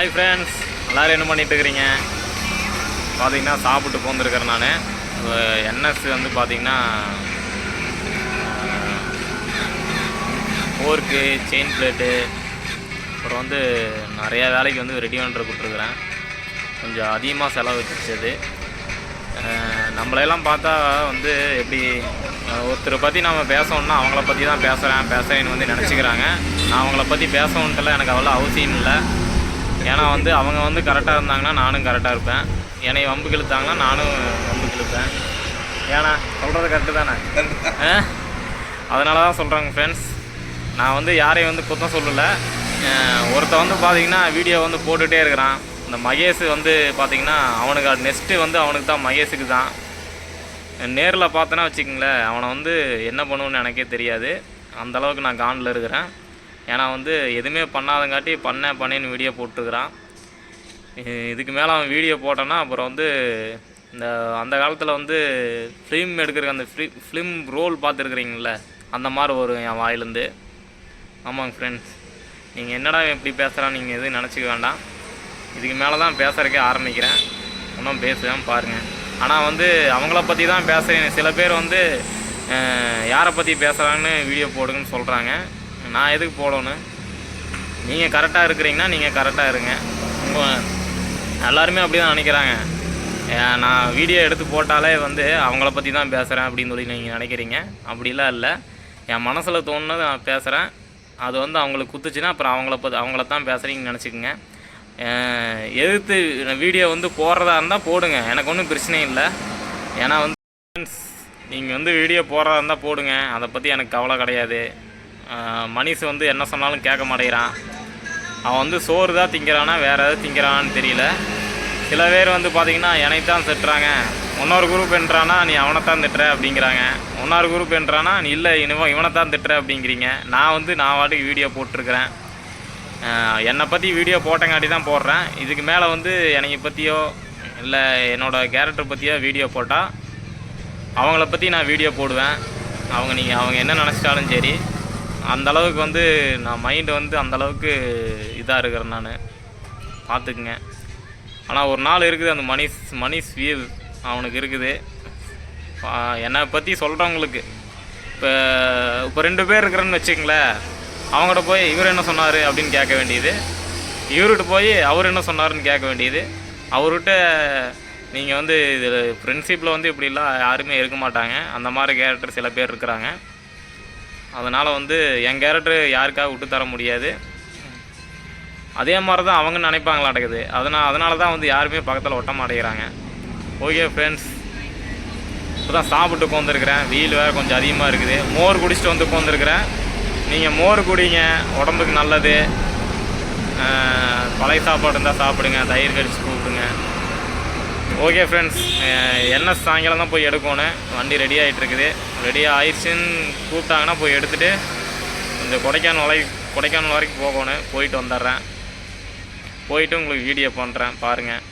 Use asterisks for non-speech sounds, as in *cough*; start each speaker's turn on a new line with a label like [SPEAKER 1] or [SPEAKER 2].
[SPEAKER 1] Hi friends எல்லோரும் என்ன பண்ணிட்டு இருக்கிறீங்க பார்த்தீங்கன்னா சாப்பிட்டு போந்துருக்கிறேன் நான். என்எஸ் வந்து பார்த்தீங்கன்னா ஃபோர்க்கு செயின் பிளேட்டு அப்புறம் வந்து நிறையா வேலைக்கு வந்து ரெடி பண்ணுற கொடுத்துருக்குறேன். கொஞ்சம் அதிகமாக செலவு வச்சது நம்மளையெல்லாம் பார்த்தா வந்து எப்படி ஒருத்தரை பற்றி நம்ம பேசணும்னா அவங்கள பற்றி தான் பேசுகிறேன் பேசுகிறேன்னு வந்து நினச்சிக்கிறாங்க. நான் அவங்கள பற்றி பேசணுன்ட்டுலாம் எனக்கு அவ்வளோ அவசியம் இல்லை. ஏன்னா வந்து அவங்க வந்து கரெக்டாக இருந்தாங்கன்னா நானும் கரெக்டாக இருப்பேன். என்னை வம்பு இழுத்தாங்கன்னா நானும் வம்பு இழுப்பேன் ஏன்னா சொல்கிறது கரெக்டு தானே? *laughs* அதனால தான் சொல்கிறேங்க ஃப்ரெண்ட்ஸ் நான் வந்து யாரையும் வந்து குத்தம் சொல்லலை. ஒருத்தன் வந்து பார்த்தீங்கன்னா வீடியோ வந்து போட்டுகிட்டே இருக்கிறான். இந்த மகேஷ் வந்து பார்த்தீங்கன்னா அவனுக்கு நெக்ஸ்ட்டு வந்து அவனுக்கு தான் மகேஷுக்கு தான். நேரில் பார்த்தேன்னா வச்சுக்கங்களேன் அவனை வந்து என்ன பண்ணுவேன்னு எனக்கே தெரியாது. அந்த அளவுக்கு நான் காண்டில் இருக்கிறேன். ஏன்னா வந்து எதுவுமே பண்ணாதங்காட்டி பண்ணேன் பண்ணேன்னு வீடியோ போட்டுருக்கிறான். இதுக்கு மேலே அவன் வீடியோ போட்டான்னா அப்புறம் வந்து இந்த அந்த காலத்தில் வந்து ஃபிலிம் எடுக்கிற அந்த ஃபிலி ஃபிலிம் ரோல் பார்த்துருக்குறீங்கள அந்த மாதிரி வரும் என் வாயிலேருந்து. ஆமாங்க ஃப்ரெண்ட்ஸ் நீங்கள் என்னடா எப்படி இப்படி பேசுகிறான் நீங்கள் எதுவும் நினச்சிக்க வேண்டாம். இதுக்கு மேலே தான் பேசுகிறக்கே ஆரம்பிக்கிறேன். இன்னும் பேசுவேன் பாருங்கள் ஆனால் வந்து அவங்கள பற்றி தான் பேசுகிறேன் சில பேர் வந்து யாரை பற்றி பேசுகிறாங்கன்னு வீடியோ போடுங்கன்னு சொல்கிறாங்க நான் எதுக்கு போடணும் நீங்கள் கரெக்டாக இருக்கிறீங்கன்னா நீங்கள் கரெக்டாக இருங்க. உங்கள் எல்லாருமே அப்படி தான் நினைக்கிறாங்க நான் வீடியோ எடுத்து போட்டாலே வந்து அவங்கள பற்றி தான் பேசுகிறேன் அப்படின்னு சொல்லி நீங்கள் நினைக்கிறீங்க. அப்படிலாம் இல்லை. என் மனசில் தோணுனது நான் பேசுகிறேன் அது வந்து அவங்களுக்கு குத்துச்சுன்னா அப்புறம் அவங்கள பற்றி அவங்கள தான் பேசுகிறீங்கன்னு நினச்சிக்கோங்க. எதிர்த்து வீடியோ வந்து போடுறதா இருந்தால் போடுங்க. எனக்கு ஒன்றும் பிரச்சனை இல்லை. ஏன்னா வந்து நீங்கள் வந்து வீடியோ போடுறதா இருந்தால் போடுங்க. அதை பற்றி எனக்கு கவலை கிடையாது. மனிஷ் வந்து என்ன சொன்னாலும் கேட்க மாட்டேங்கிறான். அவன் வந்து சோறு தான் திங்கிறானா வேறு எதாவது திங்கிறானான்னு தெரியல. சில பேர் வந்து பார்த்தீங்கன்னா என்னை தான் திட்டுறாங்க. இன்னொரு குரூப் என்றானா நீ அவனைத்தான் திட்டுற அப்படிங்கிறாங்க. இன்னொரு குரூப் என்றானா நீ இல்லை இனிமோ இவனை தான் திட்டுற அப்படிங்கிறீங்க. நான் வந்து நான் வாட்டுக்கு வீடியோ போட்டிருக்கிறேன். என்னை பற்றி வீடியோ போட்டங்காட்டி தான் போடுறேன். இதுக்கு மேலே வந்து என்னை பற்றியோ இல்லை என்னோடய கேரக்டர் பற்றியோ வீடியோ போட்டால் அவங்கள பற்றி நான் வீடியோ போடுவேன். அவங்க நீங்கள் அவங்க என்ன நினச்சிட்டாலும் சரி. அந்த அளவுக்கு வந்து நான் மைண்டு வந்து அந்த அளவுக்கு இதாக இருக்கிறேன் நான். பார்த்துக்குங்க ஆனால் ஒரு நாள் இருக்குது அந்த மணிஷ் மணிஷ் வியூ அவனுக்கு இருக்குது. என்னை பற்றி சொல்கிறவங்களுக்கு இப்போ இப்போ ரெண்டு பேர் இருக்கிறேன்னு வச்சுக்கங்களேன். அவங்கள்ட்ட போய் இவர் என்ன சொன்னார் அப்படின்னு கேட்க வேண்டியது. இவர்கிட்ட போய் அவர் என்ன சொன்னார்னு கேட்க வேண்டியது. அவர்கிட்ட நீங்கள் வந்து இதில் ஃப்ரெண்ட்ஷிப்பில் வந்து இப்படிலாம் யாருமே இருக்க மாட்டாங்க. அந்த மாதிரி கேரக்டர் சில பேர் இருக்கிறாங்க. அதனால் வந்து என் கேரக்டர் யாருக்காக விட்டு தர முடியாது. அதே மாதிரி தான் அவங்க நினைப்பாங்களாட்டக்குது. அதனால் அதனால தான் வந்து யாருமே பக்கத்தில் ஒட்ட மாட்டேங்கிறாங்க. ஓகே ஃப்ரெண்ட்ஸ் இப்போ தான் சாப்பிட்டு உட்காந்துருக்குறேன் வெயில் வேறு கொஞ்சம் அதிகமாக இருக்குது. மோர் குடிச்சிட்டு வந்து உட்காந்துருக்குறேன் நீங்கள் மோர் குடிங்க. உடம்புக்கு நல்லது. பழைய சாப்பாடு இருந்தால் சாப்பிடுங்க. தயிர் கடிச்சு ஓகே ஃப்ரெண்ட்ஸ் என்ன சாயங்காலம் தான் போய் எடுக்கணும் வண்டி ரெடி ஆகிட்டு இருக்குது ரெடி ஆயிடுச்சுன்னு கூப்பிட்டாங்கன்னா போய் எடுத்துகிட்டு கொஞ்சம் கொடைக்கானல் வரை கொடைக்கானல் வரைக்கும் போகணும். போயிட்டு வந்துடுறேன். போயிட்டு உங்களுக்கு வீடியோ பண்ணுறேன் பாருங்கள்